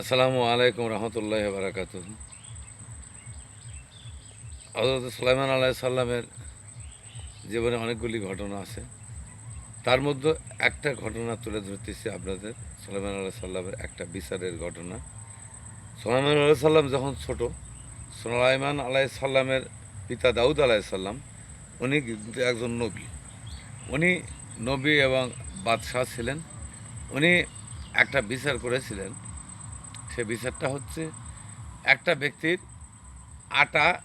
আসসালামু আলাইকুম রহমতুল্লাহ বারাকাত হজরত সুলাইমান আলাহ সাল্লামের জীবনে অনেকগুলি ঘটনা আছে। তার মধ্যে একটা ঘটনা তুলে ধরতেছি আপনাদের, সুলাইমান আলাহ সাল্লামের একটা বিচারের ঘটনা। সুলাইমান আলাহ সাল্লাম যখন ছোট, সুলাইমান আলাহ সাল্লামের পিতা দাউদ আলাহ সাল্লাম উনি কিন্তু একজন নবী। উনি নবী এবং বাদশাহ ছিলেন। উনি একটা বিচার করেছিলেন। সে বিচারটা হচ্ছে একটা ব্যক্তির আটা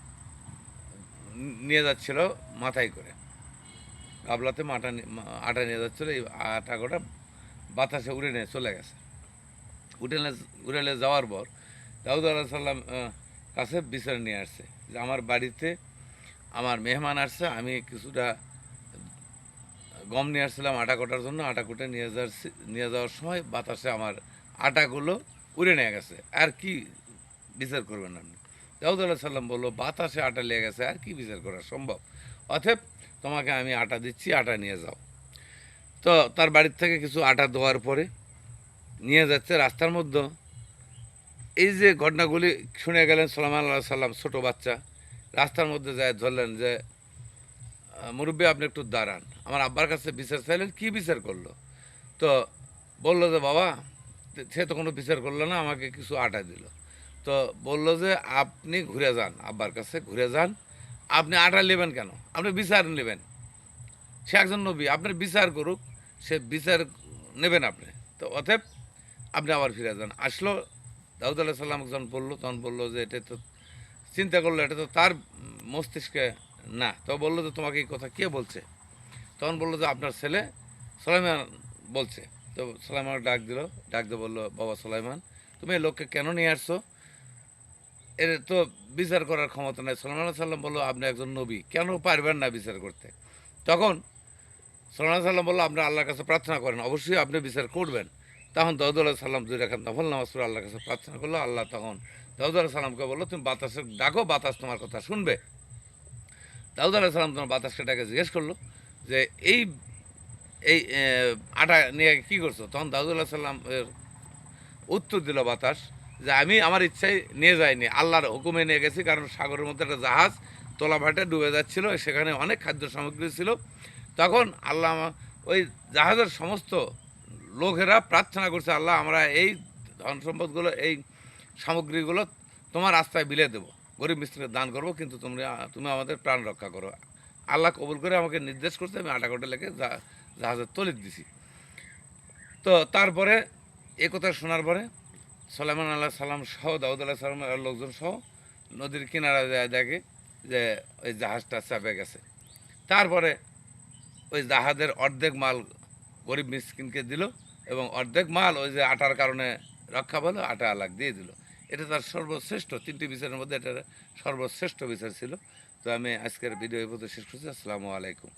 নিয়ে যাচ্ছিল মাথায় করে। গাবলাতে মাটা আটা নিয়ে যাচ্ছিল, এই আটা গোটা বাতাসে উড়ে নিয়ে চলে গেছে। উঠে নে- উড়ে নিয়ে যাওয়ার পর দাউদ আল্লাহ সাল্লাম কাছে বিচার নিয়ে আসছে যে আমার বাড়িতে আমার মেহমান আসছে, আমি কিছুটা গম নিয়ে আসছিলাম আটা কোটার জন্য, আটা কুটে নিয়ে যাচ্ছি, নিয়ে যাওয়ার সময় বাতাসে আমার আটাগুলো উড়ে নিয়ে গেছে। আর কি বিচার করবেন আপনি? দাউদ আল্লাহ সাল্লাম বলল, বাতাসে আটা লেগে গেছে, আর কি বিচার করা সম্ভব? অতএব তোমাকে আমি আটা দিচ্ছি, আটা নিয়ে যাও। তো তার বাড়ির থেকে কিছু আটা দেওয়ার পরে নিয়ে যাচ্ছে রাস্তার মধ্যে। এই যে ঘটনাগুলি শুনে গেলেন সালামান আল্লাহ সাল্লাম ছোটো বাচ্চা। রাস্তার মধ্যে যায়, ধরলেন যে মুরব্বী, আপনি একটু দাঁড়ান। আমার আব্বার কাছে বিচার চাইলেন, কি বিচার করল? তো বলল যে, বাবা সে তো কোনো বিচার করল না, আমাকে কিছু আটা দিল। তো বলল যে, আপনি ঘুরে যান, আব্বার কাছে ঘুরে যান। আপনি আটা নেবেন কেন? আপনি বিচার নেবেন। সে একজন নবী, আপনার বিচার করুক, সে বিচার নেবেন আপনি। তো অতএব আপনি আবার ফিরে যান। আসলো, দাউদ আল্লাহ সাল্লাম যখন বলল, তখন বলল যে, এটা তো চিন্তা করল, এটা তো তার মস্তিষ্কে না। তো বলল যে, তোমাকে এই কথা কে বলছে? তখন বলল যে, আপনার ছেলে সালাইমান বলছে। তো সালাইমান ডাক দিল। ডাক দিয়ে বলল, বাবা সালাইমান, তুমি এই লোককে কেন নিয়ে আসছো? এর তো বিচার করার ক্ষমতা নাই। সাল্লাম সাল্লাম বলল, আপনি একজন নবী, কেন পারবেন না বিচার করতে? তখন সাল্লাম সাল্লাম বলল আপনি আল্লাহর কাছে প্রার্থনা করেন, অবশ্যই আপনি বিচার করবেন। তখন দাউদুল্লাহ সাল্লাম দুই রেখান নফল নামাজ পড়ে আল্লাহর কাছে প্রার্থনা করল। আল্লাহ তখন দাউদুল্লাহ সাল্লামকে বলল, তুমি বাতাসে ডাকো, বাতাস তোমার কথা শুনবে। দাউদ আলাহ সাল্লাম তোমার বাতাসকে ডাকে জিজ্ঞেস করল যে, এই এই আটা নিয়ে কী করছ? তখন দাউদুল্লাহ সাল্লাম উত্তর দিল বাতাস যে আমি আমার ইচ্ছায় নিয়ে যাইনি। আল্লাহর হুকুমে নিয়ে গেছি, কারণ সাগরের মধ্যে একটা জাহাজ তোলা ভাটে ডুবে যাচ্ছিল, সেখানে অনেক খাদ্য সামগ্রী ছিল। তখন আল্লাহ ওই জাহাজের সমস্ত লোকেরা প্রার্থনা করছে, আল্লাহ, আমরা এই ধন সম্পদগুলো, এই সামগ্রীগুলো তোমার রাস্তায় বিলে দেবো। গরিব মিস্ত্রিকে দান করব, কিন্তু তুমি তুমি আমাদের প্রাণ রক্ষা করো। আল্লাহ কবুল করে আমাকে নির্দেশ করছে, আমি আটা কোটা লেগে জা- জাহাজের তলিত দিছি। তো তারপরে এ কথা শোনার পরে সালামান আল্লাহ সাল্লাম সহ, দাউদ আল্লাহ সাল্লামের লোকজন সহ নদীর কিনারা যায় দেখে যে ওই জাহাজটা চাপে গেছে। তারপরে ওই জাহাজের অর্ধেক মাল গরিব মিসকিনকে দিল এবং অর্ধেক মাল ওই যে আটার কারণে রক্ষা পেল, আটা আলাগ দিয়ে দিল। এটা তার সর্বশ্রেষ্ঠ, তিনটি বিচারের মধ্যে এটা সর্বশ্রেষ্ঠ বিচার ছিল। তো আমি আজকের ভিডিও এই পর্যন্ত শেষ করছি। আসসালামু আলাইকুম।